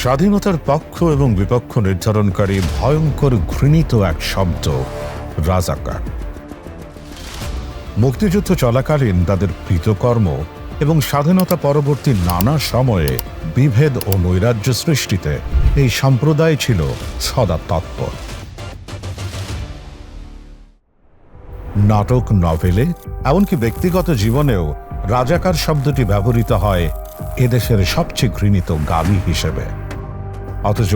স্বাধীনতার পক্ষ এবং বিপক্ষ নির্ধারণকারী ভয়ঙ্কর ঘৃণিত এক শব্দ, রাজাকার। মুক্তিযুদ্ধ চলাকালীন তাদের কৃতকর্ম এবং স্বাধীনতা পরবর্তী নানা সময়ে বিভেদ ও নৈরাজ্য সৃষ্টিতে এই সম্প্রদায় ছিল সদা তৎপর। নাটক, নভেলে, এমনকি ব্যক্তিগত জীবনেও রাজাকার শব্দটি ব্যবহৃত হয় এদেশের সবচেয়ে ঘৃণিত গালি হিসেবে। অথচ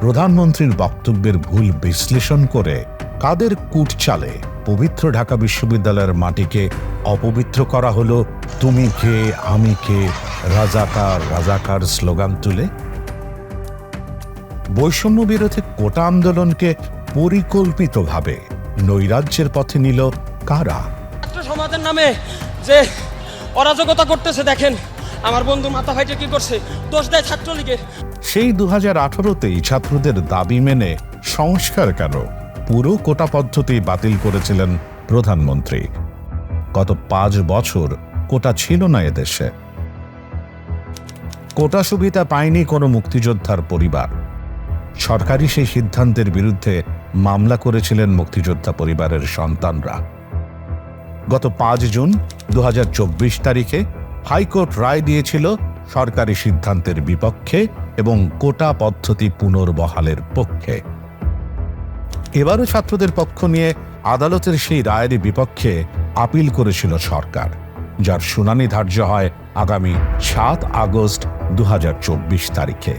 প্রধানমন্ত্রীর বক্তব্যের ভুল বিশ্লেষণ করে কাদের কুট চালে পবিত্র ঢাকা বিশ্ববিদ্যালয়ের মাটিকে অপবিত্র করা হলো? তুমি কে, আমি কে? রাজাকার রাজাকার স্লোগান তুলে? বৈষম্য বিরোধী কোটা আন্দোলনকে পরিকল্পিতভাবে নৈরাজ্যের পথে নিল কারা? সমাজের নামে যে অরাজকতা করতেছে, দেখেন আমার বন্ধু মাথা ভাইটা কি করছে? দোষ দেয় ছাত্রলীগের। সেই দু হাজার আঠারোতেই ছাত্রদের দাবি মেনে সংস্কার কেন? পুরো কোটা পদ্ধতি বাতিল করেছিলেন প্রধানমন্ত্রী। গত পাঁচ বছর কোটা ছিল না এদেশে। কোটা সুবিধা পায়নি কোনো মুক্তিযোদ্ধার পরিবার। সরকারি সেই সিদ্ধান্তের বিরুদ্ধে মামলা করেছিলেন মুক্তিযোদ্ধা পরিবারের সন্তানরা। গত পাঁচ জুন দু হাজার চব্বিশ তারিখে হাইকোর্ট রায় দিয়েছিল সরকারি সিদ্ধান্তের বিপক্ষে এবং কোটা পদ্ধতি পুনর্বহালের পক্ষে। এবারও ছাত্রদের পক্ষ নিয়ে আদালতের সেই রায়ের বিপক্ষে আপিল করেছিল সরকার, যার শুনানি ধার্য হয় আগামী সাত আগস্ট দু হাজার চব্বিশ তারিখে।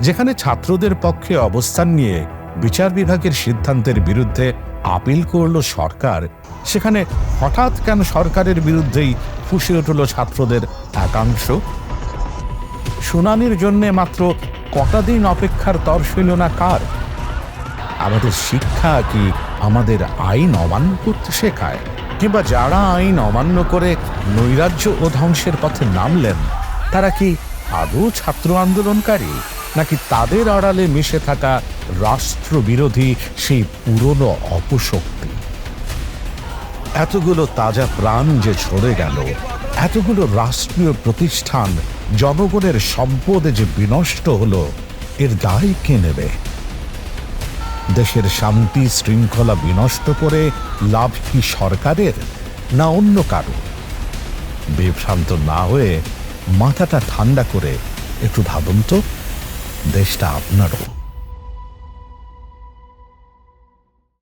যেখানে ছাত্রদের পক্ষে অবস্থান নিয়ে বিচার বিভাগের সিদ্ধান্তের বিরুদ্ধে আপিল করল সরকার। সেখানে হঠাৎ কেন সরকারের বিরুদ্ধেই ফুসে উঠল ছাত্রদের একাংশ? শুনানির জন্য মাত্র কটা দিন অপেক্ষার তর ছিল না কার? আমাদের শিক্ষা কি আমাদের আইন অমান্য করতে শেখায়? কিংবা যারা আইন অমান্য করে নৈরাজ্য ও ধ্বংসের পথে নামলেন, তারা কি আদৌ ছাত্র আন্দোলনকারী? নাকি তাদের আড়ালে মিশে থাকা রাষ্ট্রবিরোধী সেই পুরনো অপশক্তি। এতগুলো তাজা প্রাণ যে ছড়ে গেল, এতগুলো রাষ্ট্রীয় প্রতিষ্ঠান, জনগণের সম্পদ যে বিনষ্ট হলো, এর দায় কে নেবে? দেশের শান্তি শৃঙ্খলা বিনষ্ট করে লাভ কি সরকারের, না অন্য কারও? বিভ্রান্ত না হয়ে মাথাটা ঠান্ডা করে একটু ভাবুন তো, দেশটা আপনারও।